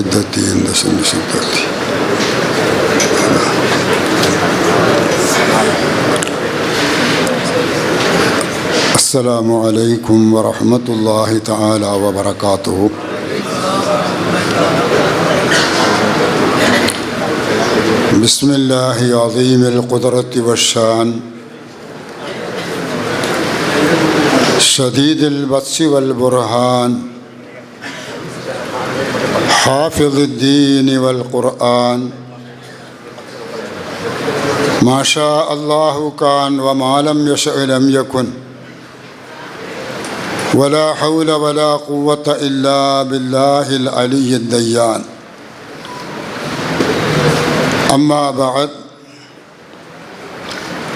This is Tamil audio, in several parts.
عدتي عند سن شدتي السلام عليكم ورحمة الله تعالى وبركاته. بسم الله عظيم القدرة والشان. شديد البطش والبرهان. حافظ الدين والقرآن. ما شاء الله كان وما لم يشأ لم يكن. ولا حول ولا قوة إلا بالله العلي الديان. أما بعد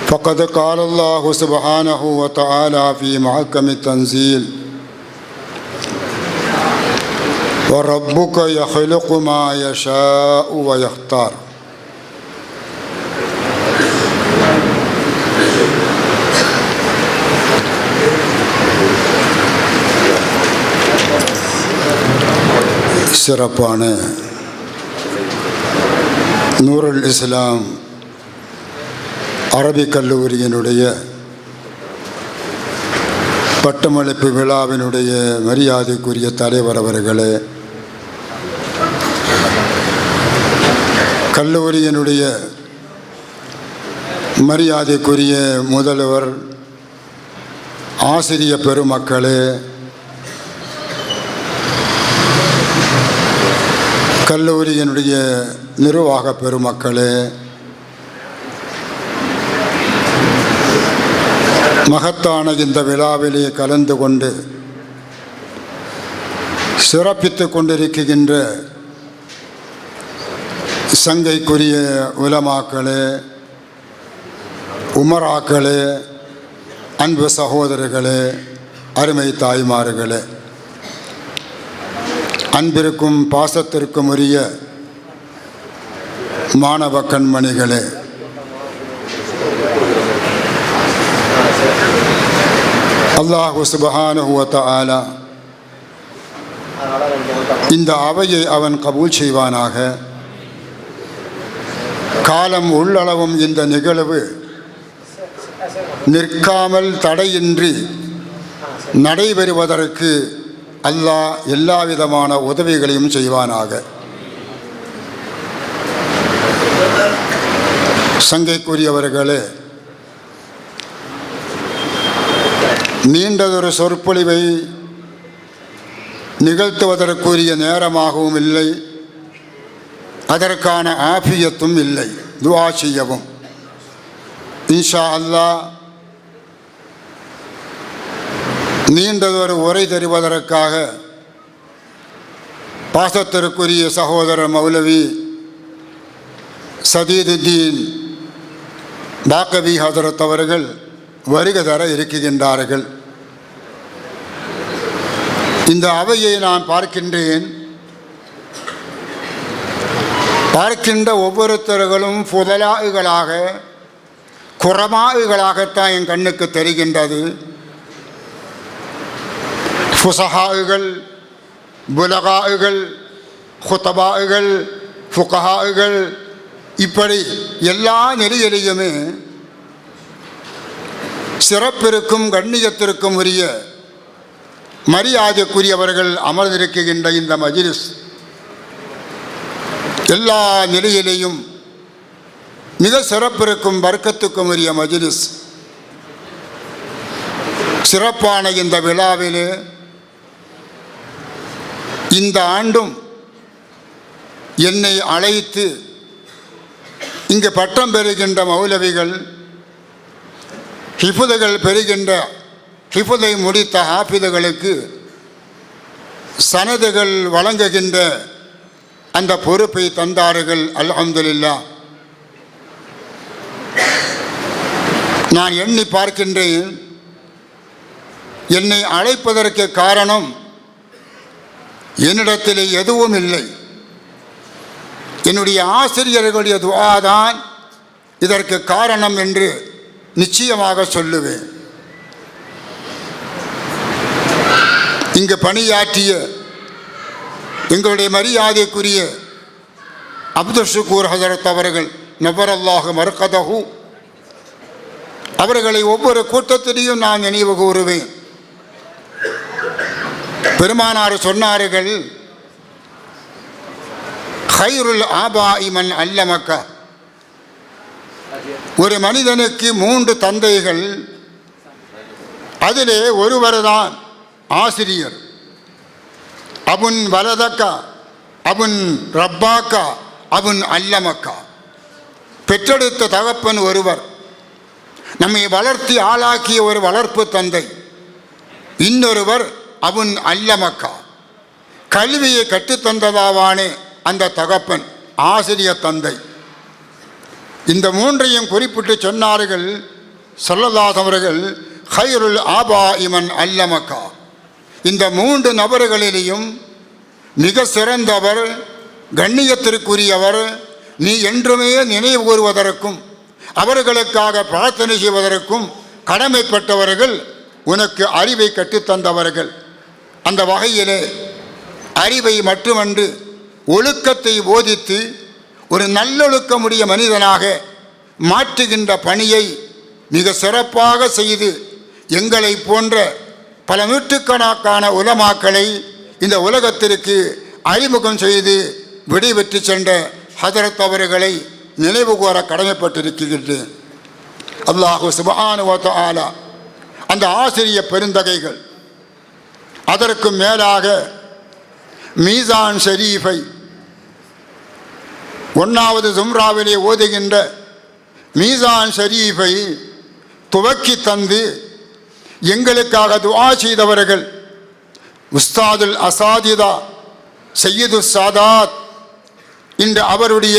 فقد قال الله سبحانه وتعالى في محكم التنزيل وربك يخلق ما يشاء ويختار. சிறப்பான நூருல் இஸ்லாம் அரபிக் கல்லூரியினுடைய பட்டமளிப்பு விழாவினுடைய மரியாதைக்குரிய தலைவர் அவர்களே கல்லூரியினுடைய மரியாதைக்குரிய முதல்வர் ஆசிரிய பெருமக்களே கல்லூரியினுடைய நிர்வாக பெருமக்களே மகத்தான இந்த விழாவிலே கலந்து கொண்டு சிறப்பித்து கொண்டிருக்கின்ற சங்கைக்குரிய உலமாக்களே உமராக்களே அன்பு சகோதரர்களே அருமை தாய்மார்களே அன்பிற்கும் பாசத்திற்கும் உரிய மாணவ கண்மணிகளே. அல்லாஹு சுபஹானுவத்த ஆலா இந்த அவையை அவன் கபூல் செய்வானாக. காலம் உள்ளளவும் இந்த நிகழ்வு நிற்காமல் தடையின்றி நடைபெறுவதற்கு அல்லாஹ் எல்லா விதமான உதவிகளையும் செய்வானாக. சங்கைக்குரியவர்களே நீண்டதொரு சொற்பொழிவை நிகழ்த்துவதற்குரிய நேரமாகவும் இல்லை அதற்கான ஆபியத்தும் இல்லை. துவா செய்யவும். இன்ஷா அல்லாஹ் நீண்டதொரு உரை தருவதற்காக பாசத்திற்குரிய சகோதரர் மௌலவி சதீதுதீன் பாக்கவி ஹதரத் அவர்கள் வருகை தர இருக்குகின்றார்கள் இந்த அவையை நான் பார்க்கின்றேன். பார்க்கின்ற ஒவ்வொருத்தர்களும் புதலாகுகளாக குறமாகுகளாகத்தான் என் கண்ணுக்கு தெரிகின்றது. ஃபுசஹாவுகள் புலகாவுகள் ஹுத்தபாவுகள் ஃபுகஹாவுகள் இப்படி எல்லா நிலையிலையுமே சிறப்பிற்கும் கண்ணியத்திற்கும் உரிய மரியாதைக்குரியவர்கள் அமர்ந்திருக்கின்ற இந்த மஜிலிஸ் எல்லா நிலையிலேயும் மிக சிறப்பிற்கும் வர்க்கத்துக்கும் உரிய மஜிலிஸ். சிறப்பான இந்த விழாவிலே இந்த ஆண்டும் என்னை அழைத்து இங்கு பட்டம் பெறுகின்ற மௌலவிகள் ஹிஃபுதுகள் பெறுகின்ற ஹிஃபுதை முடித்த ஹாஃபிதுகளுக்கு சனதுகள் வழங்குகின்ற அந்த பொறுப்பை தந்தார்கள் அல்ஹம்துலில்லா நான் எண்ணி பார்க்கின்றேன் என்னை அழைப்பதற்கு காரணம் என்னிடத்தில் எதுவும் இல்லை. என்னுடைய ஆசிரியர்களுடைய துவாதான் இதற்கு காரணம் என்று நிச்சயமாக சொல்லுவேன். இங்கு பணியாற்றிய எங்களுடைய மரியாதைக்குரிய அப்துல் ஷுக்கூர் ஹசரத் அவர்கள் நபரல்லாக மறுக்கதகு அவர்களை ஒவ்வொரு கூட்டத்திலையும் நான் நினைவு கூறுவேன். பெருமானார் சொன்னார்கள் ஹைருல் ஆபா இமன் அல்லமக்க. ஒரு மனிதனுக்கு மூன்று தந்தைகள் அதிலே ஒருவர்தான் ஆசிரியர். அபுன் வலதக்கா அபுன் ரப்பாக்கா அபுன் அல்லமக்கா. பெற்றெடுத்த தகப்பன் ஒருவர். நம்மை வளர்த்தி ஆளாக்கிய ஒரு வளர்ப்பு தந்தை. இன்னொருவர் அபுன் அல்லமக்கா. கல்வியை கற்றுத்தந்ததாவானே அந்த தகப்பன் ஆசிரியர் தந்தை. இந்த மூன்றையும் குறிப்பிட்டு சொன்னார்கள் சொல்லதாஸ் அவர்கள் ஹைருல் ஆபா இமன் அல்லமக்கா. இந்த மூன்று நபர்களிலேயும் மிக சிறந்தவர் கண்ணியத்திற்குரியவர் நீ என்றுமே நினைவு கூறுவதற்கும் அவர்களுக்காக பிரார்த்தனை செய்வதற்கும் கடமைப்பட்டவர்கள் உனக்கு அறிவை கற்றுத்தந்தவர்கள். அந்த வகையிலே அறிவை மட்டுமன்று ஒழுக்கத்தை போதித்து ஒரு நல்லொழுக்கமுடைய மனிதனாக மாற்றுகின்ற பணியை மிக சிறப்பாக செய்து எங்களை போன்ற பல நூற்றுக்கணக்கான உலமாக்களை இந்த உலகத்திற்கு அறிமுகம் செய்து விடைபெற்று சென்ற ஹதரத் அவர்களை நினைவு கூற கடமைப்பட்டிருக்கின்றேன். அல்லாஹு சுபானுவத்த ஆலா அந்த ஆசிரிய பெருந்தகைகள் அதற்கு மேலாக மீசான் ஷரீஃபை ஒன்றாவது ஜும்ராவிலே ஓதுகின்ற மீசான் ஷரீஃபை துவக்கி தந்து எங்களுக்காக துவா செய்தவர்கள் உஸ்தாதுல் அசாதிதா சையீது சாதாத் இன்று அவருடைய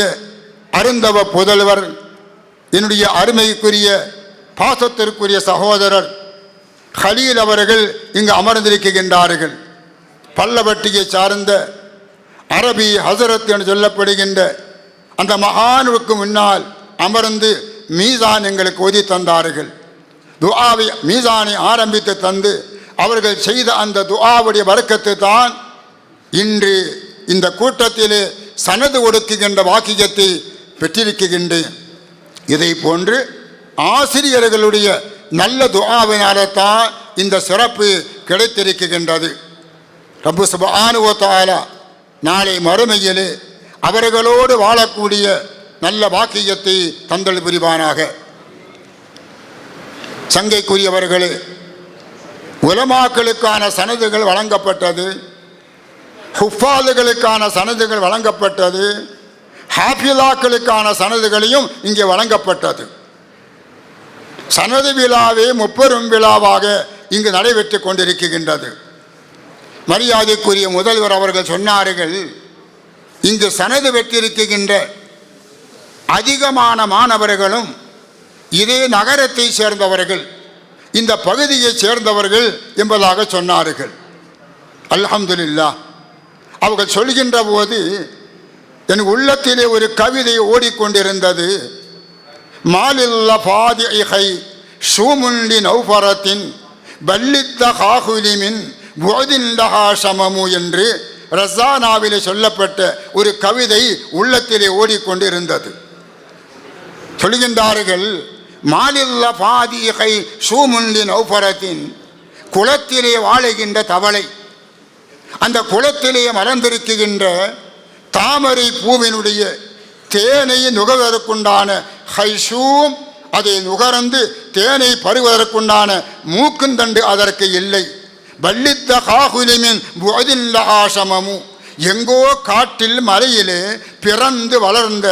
அருந்தவ புதல்வர் என்னுடைய அருமைக்குரிய பாசத்திற்குரிய சகோதரர் ஹலீல் அவர்கள் இங்கு அமர்ந்திருக்கின்றார்கள். பல்லவட்டியை சார்ந்த அரபி ஹசரத் என்று சொல்லப்படுகின்ற அந்த மகானுக்கு முன்னால் அமர்ந்து மீசான் எங்களுக்கு ஒதி தந்தார்கள். துஆவை மீசானை ஆரம்பித்து தந்து அவர்கள் செய்த அந்த துஆவுடைய வர்க்கத்தை தான் இன்று இந்த கூட்டத்திலே சனது ஒடுக்குகின்ற வாக்கியத்தை பெற்றிருக்கின்றேன். இதை போன்று ஆசிரியர்களுடைய நல்ல துஆவினால தான் இந்த சிறப்பு கிடைத்திருக்கின்றது. ரப்பு சுபானுவ நாளை மறுமையிலே அவர்களோடு வாழக்கூடிய நல்ல வாக்கியத்தை தந்தல் புரிவானாக. சங்கைக்குரியவர்களே உலமாக்களுக்கான சனதுகள் வழங்கப்பட்டது ஹுஃபாதுகளுக்கான சனதுகள் வழங்கப்பட்டது ஹாஃபிலாக்களுக்கான சனதுகளையும் இங்கே வழங்கப்பட்டது. சனது விழாவே முப்பெரும் விழாவாக இங்கு நடைபெற்று கொண்டிருக்கின்றது. மரியாதைக்குரிய முதல்வர் அவர்கள் சொன்னார்கள் இங்கு சனது பெற்றிருக்கின்ற அதிகமான மாணவர்களும் இதே நகரத்தை சேர்ந்தவர்கள் இந்த பகுதியை சேர்ந்தவர்கள் என்பதாக சொன்னார்கள். அல்ஹம்துல்லா அவர்கள் சொல்கின்ற போது என் உள்ளத்திலே ஒரு கவிதை ஓடிக்கொண்டிருந்தது. மாலில்ல பாதிகை ஷூமுண்டி நௌபரத்தின் பல்லித்த காகுலிமின் போதிண்டஹாசமமு என்று ரசானாவிலே சொல்லப்பட்ட ஒரு கவிதை உள்ளத்திலே ஓடிக்கொண்டிருந்தது. சொல்கின்றார்கள் மாலில்ல பாதிகை சூமுண்டி நௌபரத்தின் குளத்திலே வாழுகின்ற தவளை அந்த குளத்திலே மலர்ந்திருக்கின்ற தாமரை பூவினுடைய தேனை நுகர்வதற்குண்டான ஹைஷூம் அதை நுகர்ந்து தேனை பருவதற்குண்டான மூக்குந்தண்டு அதற்கு இல்லை. வள்ளித்த காகுலிமின் ஆசமமு எங்கோ காட்டில் மலையிலே பிறந்து வளர்ந்த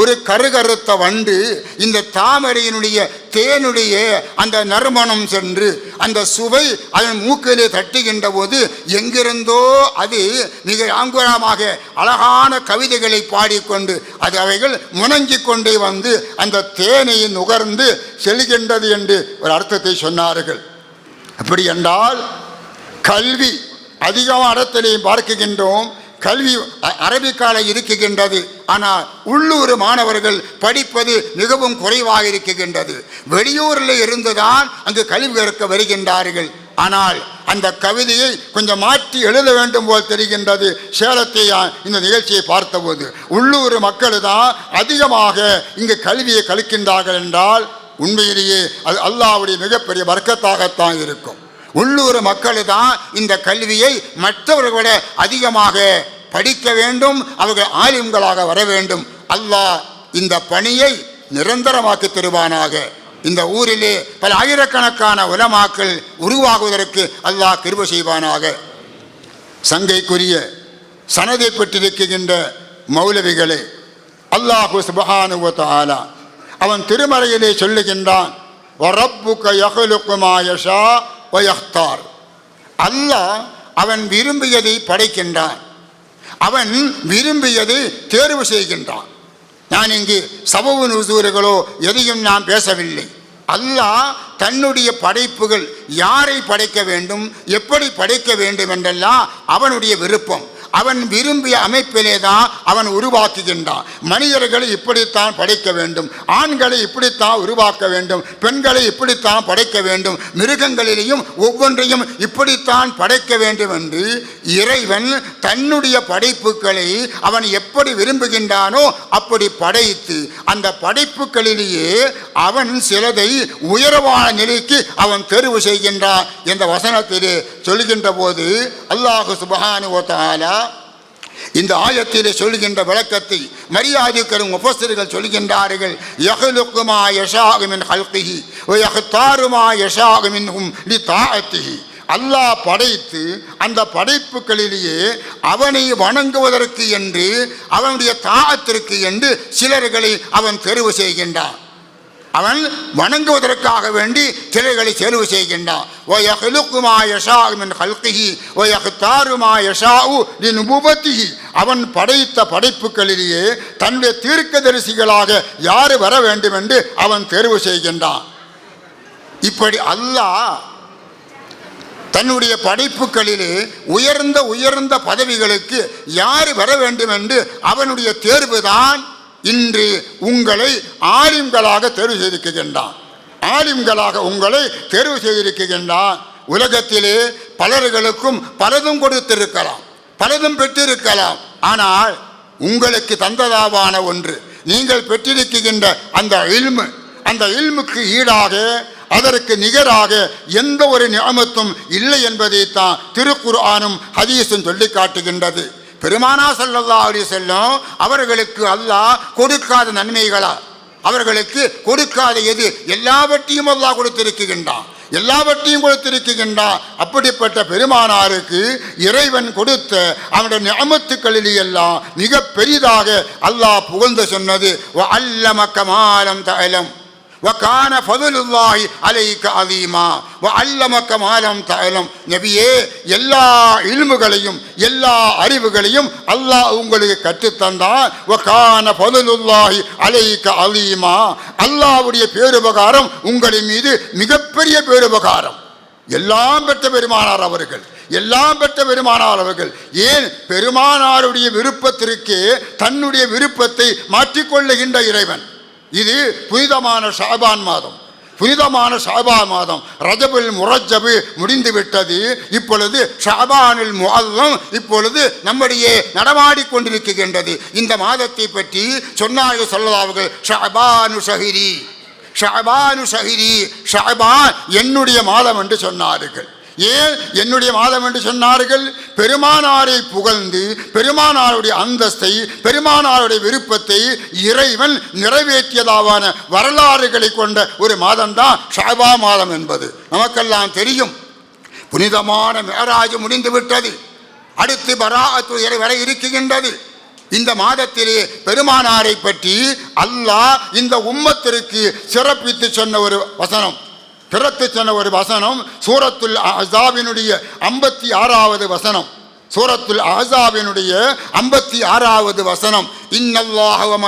ஒரு கருகருத்த வண்டு இந்த தாமரையினுடைய தேனுடைய அந்த நறுமணம் சென்று அந்த சுவை அதன் மூக்கிலே தட்டுகின்ற போது எங்கிருந்தோ அது மிக ஆங்குரமாக அழகான கவிதைகளை பாடிக்கொண்டு அது அவைகள் முணங்கிக் கொண்டே வந்து அந்த தேனை நுகர்ந்து செல்கின்றது என்று ஒரு அர்த்தத்தை சொன்னார்கள். அப்படி என்றால் கல்வி அதிகமாக இடத்திலையும் பார்க்குகின்றோம். கல்வி அ- அரபிக்கால இருக்குகின்றது ஆனால் உள்ளூர் மாணவர்கள் படிப்பது மிகவும் குறைவாக இருக்குகின்றது வெளியூரில் இருந்துதான் அங்கு கல்வி கற்க வருகின்றார்கள். ஆனால் அந்த கவிதையை கொஞ்சம் மாற்றி எழுத வேண்டும் போல் தெரிகின்றது. சேலத்தை இந்த நிகழ்ச்சியை பார்த்தபோது. உள்ளூர் மக்கள் தான் அதிகமாக இங்கு கல்வியை கழிக்கின்றார்கள் என்றால் உண்மையிலேயே அது அல்லாவுடைய மிகப்பெரிய வர்க்கத்தாகத்தான் இருக்கும். உள்ளூர் மக்கள் தான் இந்த கல்வியை மற்றவர்களை விட அதிகமாக படிக்க வேண்டும் அவர்கள் ஆலிம்களாக வர வேண்டும். அல்லாஹ் இந்த பணியை நிரந்தரமாக்கி தருவானாக. இந்த ஊரிலே பல ஆயிரக்கணக்கான உலமாக்கள் உருவாகுவதற்கு அல்லாஹ் கிருப செய்வானாக. சங்கைக்குரிய சனதை பெற்றிருக்கின்ற மௌலவிகளே அல்லாஹு சுபஹானுவத் ஆலா அவன் திருமறையிலே சொல்லுகின்றான் அல்லாஹ் அவன் விரும்பியதை படைக்கின்றான். அவன் விரும்பியதை தேர்வு செய்கின்றான். நான் இங்கு சமூக நுசூறுகளோ எதையும் நான் பேசவில்லை. அல்லாஹ் தன்னுடைய படைப்புகள் யாரை படைக்க வேண்டும் எப்படி படைக்க வேண்டும் என்றெல்லாம் அவனுடைய விருப்பம். அவன் விரும்பிய அமைப்பிலே தான் அவன் உருவாக்குகின்றான். மனிதர்களை இப்படித்தான் படைக்க வேண்டும். ஆண்களை இப்படித்தான் உருவாக்க வேண்டும். பெண்களை இப்படித்தான் படைக்க வேண்டும். மிருகங்களிலேயும் ஒவ்வொன்றையும் இப்படித்தான் படைக்க வேண்டும் என்று இறைவன் தன்னுடைய படைப்புகளை அவன் எப்படி விரும்புகின்றானோ அப்படி படைத்து அந்த படைப்புகளிலேயே அவன் சிலதை உயர்வான நிலைக்கு அவன் தெரிவு செய்கின்றான் என்ற வசனத்திலே சொல்லுகின்ற போது அல்லாஹு சுபஹானு ஓத்தாலா இந்த ஆயத்திலே சொல்கின்ற விளக்கத்தை மரியாதைக்கரும் முஃபஸ்ஸிர்கள் சொல்கின்றார்கள் யஹ்லுக்கு மா ஹல்கிஹி யகுத்தாருமா யஹ்தாரு மா தாத்திஹி அல்லாஹ் படைத்து அந்த படைப்புகளிலேயே அவனை வணங்குவதற்கு என்று அவனுடைய தாகத்திற்கு என்று சிலர்களை அவன் தெரிவு செய்கின்றான். அவன் வணங்குவதற்காக வேண்டி சிலைகளை தேர்வு செய்கின்றான். அவன் படைத்த படைப்புகளிலேயே தன்னுடைய தீர்க்கதரிசிகளாக யார் வர வேண்டும் என்று அவன் தேர்வு செய்கின்றான். இப்படி அல்லாஹ் தன்னுடைய படைப்புகளிலே உயர்ந்த உயர்ந்த பதவிகளுக்கு யார் வர வேண்டும் என்று அவனுடைய தேர்வுதான் இன்று உங்களை ஆலிம்களாக தேர்வு செய்திருக்கின்றான். ஆலிம்களாக உங்களை தேர்வு செய்திருக்கின்றான். உலகத்திலே பலர்களுக்கும் பலதும் கொடுத்திருக்கலாம். பலதும் பெற்றிருக்கலாம். ஆனால் உங்களுக்கு தந்ததாவான ஒன்று நீங்கள் பெற்றிருக்கின்ற அந்த இல்மு அந்த இல்முக்கு ஈடாக அதற்கு நிகராக எந்த ஒரு நியமத்தும் இல்லை என்பதைத்தான் திருக்குர்ஆனும் ஹதீஸும் சொல்லி காட்டுகின்றது பெருமானா சொல்லல்லா அலைஹி செல்லும் அவர்களுக்கு அல்லாஹ் கொடுக்காத நன்மைகளா? அவர்களுக்கு கொடுக்காத எது? எல்லாவற்றையும் அல்லாஹ் கொடுத்திருக்கின்றான். எல்லாவற்றையும் கொடுத்திருக்கின்றான். அப்படிப்பட்ட பெருமானாருக்கு இறைவன் கொடுத்த அவனுடைய நியமத்துக்களில் எல்லாம் மிக பெரிதாக அல்லாஹ் புகழ்ந்து சொன்னது அல்ல மக்கமாலம் தலம் வக்கான ஃபதுலுல்லாஹி அலைக்கு அலீமா வ அல்லமக்க மாலம் தயலம் நபியே எல்லா இல்முகளையும் எல்லா அறிவுகளையும் அல்லாஹ் உங்களுக்கு கற்றுத்தந்தான். வக்கான ஃபதுலுல்லாஹி அலைக்கு அலீமா அல்லாவுடைய பேருபகாரம் உங்களின் மீது மிகப்பெரிய பேருபகாரம். எல்லாம் பெற்ற பெருமானார் அவர்கள் எல்லாம் பெற்ற பெருமானார் அவர்கள். ஏன்? பெருமானாருடைய விருப்பத்திற்கே தன்னுடைய விருப்பத்தை மாற்றிக்கொள்ளுகின்ற இறைவன். இது புனிதமான ஷாபான் மாதம். புனிதமான ஷாபான் மாதம். ரஜபுல் முரஜபு முடிந்து விட்டது. இப்பொழுது ஷாபானில் மாதம் இப்பொழுது நம்முடைய நடமாடிக்கொண்டிருக்கின்றது இந்த மாதத்தை பற்றி சொன்னார்கள் சொல்லலாவர்கள் ஷாபானு ஷஹிரி ஷாபானு ஷஹிரி ஷாபான் என்னுடைய மாதம் என்று சொன்னார்கள். ஏன் என்னுடைய மாதம் என்று சொன்னார்கள்? பெருமானாரை புகழ்ந்து பெருமானாருடைய அந்தஸ்தை பெருமானாருடைய விருப்பத்தை இறைவன் நிறைவேற்றியதாவான வரலாறுகளை கொண்ட ஒரு மாதம்தான் ஷாபா மாதம் என்பது. நமக்கெல்லாம் தெரியும். புனிதமான மேராஜ் முடிந்து விட்டது. அடுத்து பராத்து வரை இருக்குகின்றது இந்த மாதத்திலே பெருமானாரை பற்றி அல்லாஹ் இந்த உம்மத்திற்கு சிறப்பித்து சொன்ன ஒரு வசனம். பிறத்து சொன்ன ஒரு வசனம் சூரத்துல் அசாபினுடைய ஐம்பத்தி ஆறாவது வசனம். சூரத்துல் அஹ்ஸாபினுடைய ஐம்பத்தி ஆறாவது வசனம். இன்னல்லாஹ வ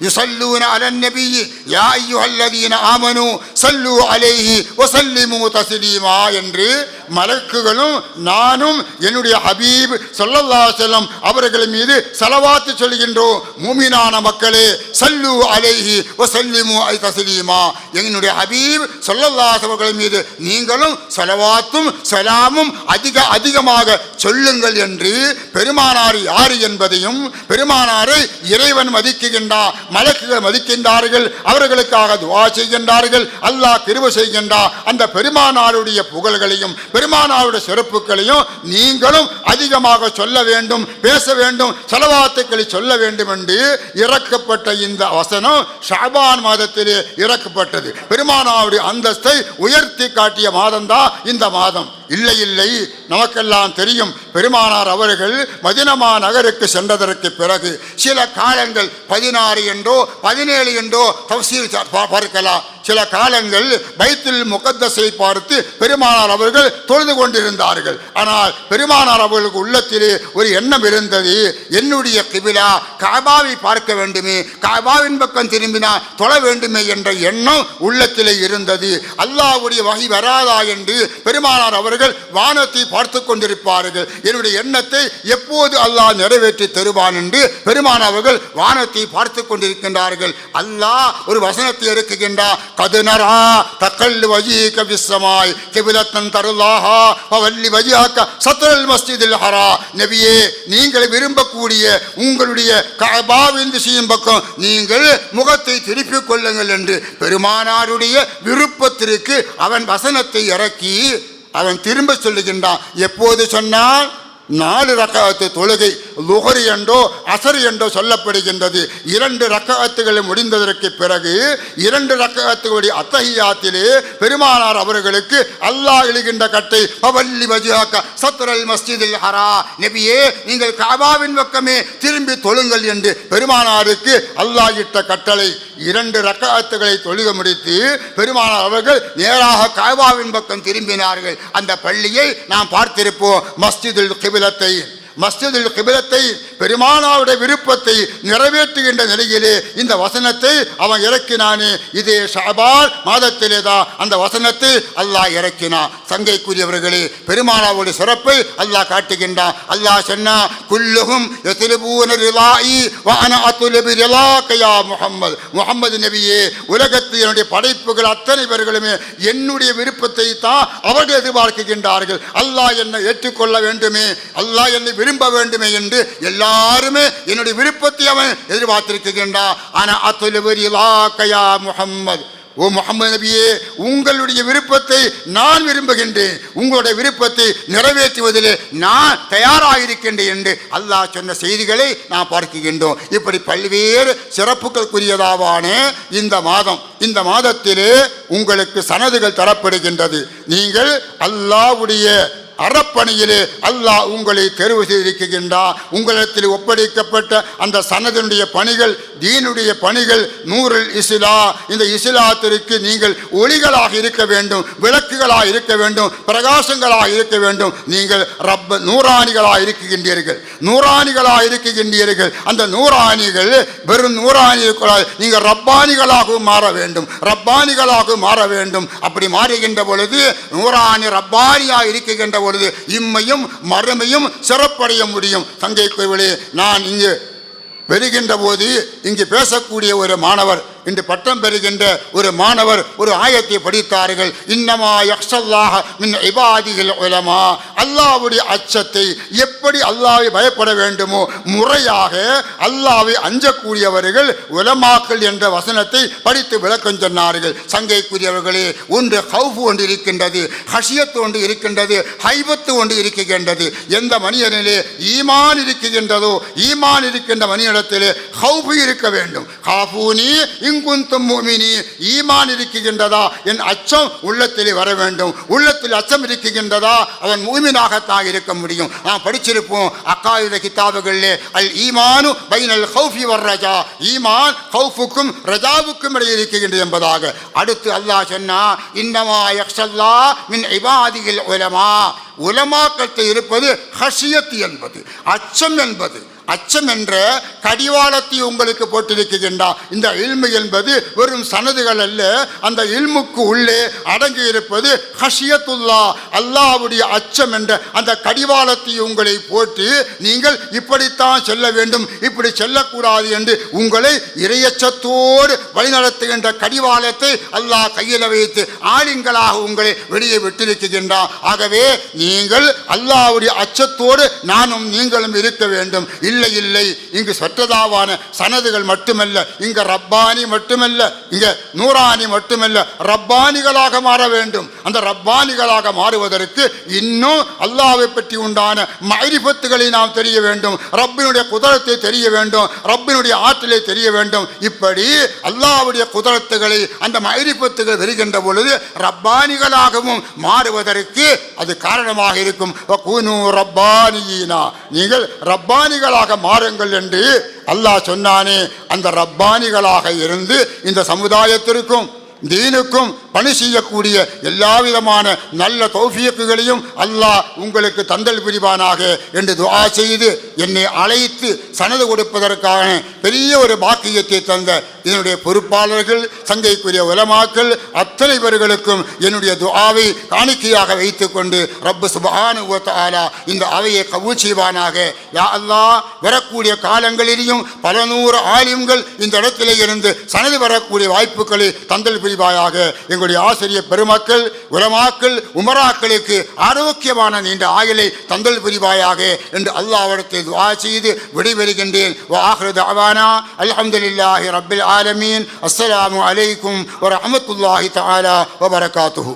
மலாயிகத்தஹு யுசல்லூன அலன் நபியி யா ஐயுஹல்லதீன ஆமனு சல்லு அலைஹி ஒசல்லிமு தஸ்லீமா என்று மலக்குகளும் நானும் என்னுடைய ஹபீப் சொல்லல்லா செல்லம் அவர்கள் மீது செலவாத்து சொல்கின்றோம். மூமினான மக்களே சல்லு அலைஹி வசல்லிமு ஐ தஸ்லீமா. என்னுடைய ஹபீப் சொல்லல்லாசவர்கள் அவர்கள் மீது நீங்களும் சலவாத்தும் சலாமும் அதிக அதிகமாக சொல்லுங்கள் என்று பெருமானார் யார் என்பதையும் பெருமானாரை இறைவன் மதிக்குகின்றான். மலக்குகள் மதிக்கின்றார்கள் அவர்களுக்காக துவா செய்கின்றார்கள் அல்லாஹ் கிருப செய்கின்றார் அந்த பெருமானாருடைய புகழ்களையும் பெருமானாருடைய சிறப்புகளையும் நீங்களும் அதிகமாக சொல்ல வேண்டும் பேச வேண்டும் செலவாத்துக்களை சொல்ல வேண்டும் என்று இறக்கப்பட்ட இந்த வசனம் ஷாபான் மாதத்திலே இறக்கப்பட்டது. பெருமானாருடைய அந்தஸ்தை உயர்த்தி காட்டிய மாதம்தான் இந்த மாதம். இல்லை இல்லை. நமக்கெல்லாம் தெரியும் பெருமானார் அவர்கள் மதினமா நகருக்கு சென்றதற்கு பிறகு சில காலங்கள் பதினாறு என்றோ பதினேழு என்றோ தவசீர் பார்க்கலாம். சில காலங்கள் பைத்தில் முகத்தசை பார்த்து பெருமானார் அவர்கள் தொழுது கொண்டிருந்தார்கள். ஆனால் பெருமானார் அவர்களுக்கு உள்ளத்திலே ஒரு எண்ணம் இருந்தது என்னுடைய கிபிலா காபாவை பார்க்க வேண்டுமே காபாவின் பக்கம் திரும்பினால் தொழ வேண்டுமே என்ற எண்ணம் உள்ளத்திலே இருந்தது. அல்லாஹ்வுடைய வகை வராதா என்று பெருமானார் அவர்கள் வானத்தை பார்த்து கொண்டிருப்பார்கள். என்னுடைய எண்ணத்தை எப்போது அல்லாஹ் நிறைவேற்றி தருவான் என்று பெருமானார் அவர்கள் வானத்தை பார்த்து கொண்டிருக்கின்றார்கள். அல்லாஹ் ஒரு வசனத்தை இருக்குகின்றார் கதுனரா தக்கல் வஜீக விஸ்ஸமாய் கிபிலத்தன் தருல்லாஹா பவல்லி வஜியாக்க சத்ரல் மஸ்ஜிதில் ஹரா. நபியே நீங்கள் விரும்பக்கூடிய உங்களுடைய கபாவின் திசையும் பக்கம் நீங்கள் முகத்தை திருப்பிக் கொள்ளுங்கள் என்று பெருமானாருடைய விருப்பத்திற்கு அவன் வசனத்தை இறக்கி அவன் திரும்ப சொல்லுகின்றான். எப்போது சொன்னால்? நாலு ரக்காத்து தொழுகை லுகரி என்றோ அசர் என்றோ சொல்லப்படுகின்றது. இரண்டு ரக்காத்துகள் முடிந்ததற்கு பிறகு இரண்டு ரக்காத்துகளுடைய அத்தகையாத்திலே பெருமானார் அவர்களுக்கு அல்லாஹ் எழுகின்ற கட்டை பவல்லி வஜியாக்க சத்ரல் மஸ்ஜிதில் ஹரா. நெபியே நீங்கள் காபாவின் பக்கமே திரும்பி தொழுங்கள் என்று பெருமானாருக்கு அல்லாஹ் இட்ட கட்டளை. இரண்டு ரக்காத்துகளை தொழுக முடித்து பெருமானார் அவர்கள் நேராக காபாவின் பக்கம் திரும்பினார்கள். அந்த பள்ளியை நாம் பார்த்திருப்போம். மஸ்ஜிதுல் கிபிலத்தை. மஸ்ஜிதில் கிபிலத்தை பெருமானாவுடைய விருப்பத்தை நிறைவேற்றுகின்ற நிலையிலே இந்த வசனத்தை அவன் இறக்கினானே. இதே ஷபால் மாதத்திலே தான் அந்த வசனத்தை அல்லாஹ் இறக்கினான். சங்கைக்குரியவர்களே பெருமானாவுடைய சிறப்பை அல்லாஹ் காட்டுகின்றான். அல்லாஹ் சொன்னா குல்லுகும் முகம்மது முகம்மது நபியே உலகத்தினுடைய படைப்புகள் அத்தனை பேர்களுமே என்னுடைய விருப்பத்தை தான் அவர்கள் எதிர்பார்க்கின்றார்கள். அல்லாஹ் என்னை ஏற்றுக்கொள்ள வேண்டுமே. அல்லாஹ் என்னை விரும்ப வேண்டுமே என்று எல்லாருமே என்னுடைய விருப்பத்தை அவன் எதிர்பார்த்திருக்கின்றான். ஆனா அத்துலுவரிலாக்கையா முகம்மது ஓ முகமது நபியே உங்களுடைய விருப்பத்தை நான் விரும்புகின்றேன். உங்களுடைய விருப்பத்தை நிறைவேற்றுவதிலே நான் தயாராக இருக்கின்றேன் என்று அல்லாஹ் சொன்ன செய்திகளை நான் பார்க்கின்றோம். இப்படி பல்வேறு சிறப்புகளுக்குரியதாவான இந்த மாதம். இந்த மாதத்திலே உங்களுக்கு சனதுகள் தரப்படுகின்றது. நீங்கள் அல்லாவுடைய அறப்பணியிலே அல்லாஹ் உங்களை தெரிவு செய்திருக்கின்றார் உங்களிடத்தில் ஒப்படைக்கப்பட்ட அந்த சனதனுடைய பணிகள் தீனுடைய பணிகள் நூறில் இஸ்லா இந்த இஸ்லாத்திற்கு நீங்கள் ஒளிகளாக இருக்க வேண்டும் விளக்குகளாக இருக்க வேண்டும் பிரகாசங்களாக இருக்க வேண்டும். நீங்கள் ரப்ப நூறாணிகளாக இருக்குகின்றீர்கள். நூறாணிகளாக இருக்குகின்றீர்கள். அந்த நூறாணிகள் வெறும் நூறாணிகளால் நீங்கள் ரப்பானிகளாகவும் மாற வேண்டும். ரப்பானிகளாகவும் மாற வேண்டும். அப்படி மாறுகின்ற பொழுது நூறாணி ரப்பானியாக இருக்குகின்ற பொழுது இம்மையும் மறுமையும் சிறப்படைய முடியும். தங்கை கோவிலே நான் இங்கு வருகின்ற போது இங்கு பேசக்கூடிய ஒரு மாணவர் இன்று பட்டம் பெறுகின்ற ஒரு மாணவர் ஒரு ஆயத்தை படித்தார்கள். இன்னமா யக்ஷல்லாக மின் இபாதிகள் உலமா. அல்லாவுடைய அச்சத்தை எப்படி அல்லாவை பயப்பட வேண்டுமோ முறையாக அல்லாவை அஞ்சக்கூடியவர்கள் உலமாக்கள் என்ற வசனத்தை படித்து விளக்கம் சொன்னார்கள். சங்கைக்குரியவர்களே ஒன்று ஹவுஃபு ஒன்று இருக்கின்றது ஹஷியத்து ஒன்று இருக்கின்றது ஹைபத்து ஒன்று இருக்கின்றது. எந்த மனிதனிலே ஈமான் இருக்கின்றதோ ஈமான் இருக்கின்ற மனிதனிடத்திலே ஹவுஃபு இருக்க வேண்டும். ஹாஃபூனி இங்குந்தும் மூமினி ஈமான் இருக்குகின்றதா என் அச்சம் உள்ளத்திலே வர வேண்டும். உள்ளத்தில் அச்சம் இருக்குகின்றதா அவன் மூமினாகத்தான் இருக்க முடியும். நாம் படிச்சிருப்போம் அக்காயுத கிதாபுகளிலே அல் ஈமானு பைனல் ஹவுஃபி வர் ரஜா. ஈமான் ஹவுஃபுக்கும் ரஜாவுக்கும் இடையே இருக்கின்றது என்பதாக. அடுத்து அல்லாஹ் சொன்னா இன்னமா யக்ஷல்லா மின் இபாதியில் உலமா. உலமாக்கத்தை இருப்பது ஹஷியத் என்பது அச்சம் என்பது. அச்சம் என்ற கடிவாளத்தை உங்களுக்கு போட்டிருக்கின்றார் இந்த இல்மு என்பது வெறும் சனதுகள் அல்ல அந்த இல்முக்கு உள்ளே அடங்கி இருப்பது ஹஷியத்துல்லா அல்லாவுடைய அச்சம் என்ற அந்த கடிவாளத்தை உங்களை போட்டு நீங்கள் இப்படித்தான் செல்ல வேண்டும் இப்படி செல்லக்கூடாது என்று உங்களை இரையச்சத்தோடு வழிநடத்துகின்ற கடிவாளத்தை அல்லாஹ் கையில் வைத்து ஆளுங்களாக உங்களை வெளியே விட்டிருக்கின்றான் ஆகவே நீங்கள் அல்லாவுடைய அச்சத்தோடு நானும் நீங்களும் இருக்க வேண்டும். இல்லை இல்லை இல்லை. இங்கு சொற்றதாவான சனதுகள் மட்டுமல்ல இங்க ரப்பானி மட்டுமல்ல இங்க நூறானி மட்டுமல்ல ரப்பானிகளாக மாற வேண்டும். அந்த ரப்பானிகளாக மாறுவதற்கு இன்னும் அல்லாவை பற்றி உண்டான மைரிபத்துகளை நாம் தெரிய வேண்டும். ரப்பினுடைய குதிரத்தை தெரிய வேண்டும். ரப்பினுடைய ஆற்றலை தெரிய வேண்டும். இப்படி அல்லாவுடைய குதிரத்துகளை அந்த மைரிபத்துகள் வருகின்ற பொழுது ரப்பானிகளாகவும் மாறுவதற்கு அது காரணமாக இருக்கும். நீங்கள் ரப்பானிகளாக மாறுங்கள் என்று அல்லாஹ் சொன்னானே. அந்த ரப்பானிகளாக இருந்து இந்த சமுதாயத்திற்கும் தீனுக்கும் பணி செய்யக்கூடிய எல்லா விதமான நல்ல தௌஃபியக்குகளையும் அல்லாஹ் உங்களுக்கு தந்தல் புரிவானாக என்று துவா செய்து என்னை அழைத்து சனது கொடுப்பதற்கான பெரிய ஒரு பாக்கியத்தை தந்த என்னுடைய பொறுப்பாளர்கள் சங்கைக்குரிய உலமாக்கள் அத்தனை பேர்களுக்கும் என்னுடைய துஆவை காணிக்கையாக வைத்துக்கொண்டு ரப்பு சுபஹானு இந்த அவையை கபூல் செய்வானாக. யா அல்லாஹ் வரக்கூடிய காலங்களிலேயும் பல நூறு ஆலிம்கள் இந்த இடத்திலே இருந்து சனது வரக்கூடிய வாய்ப்புகளை தந்தல் புரிவாயாக. எங்களுடைய ஆசிரியர் பெருமக்கள் உலமாக்கள் உமராக்களுக்கு ஆரோக்கியமான நீண்ட ஆயுளை தந்தல் புரிவாயாக என்று அல்லாஹ்விடத்தில் ദ്വാ ചെയ്ത് വിടിവരുകണ്ടേൻ അലഹമുല്ലാഹി റബ്ബിൽ ആലമീൻ. അസ്സലാമു അലൈക്കും വറഹമത്തല്ലാഹി താല വബർക്കാത്തുഹു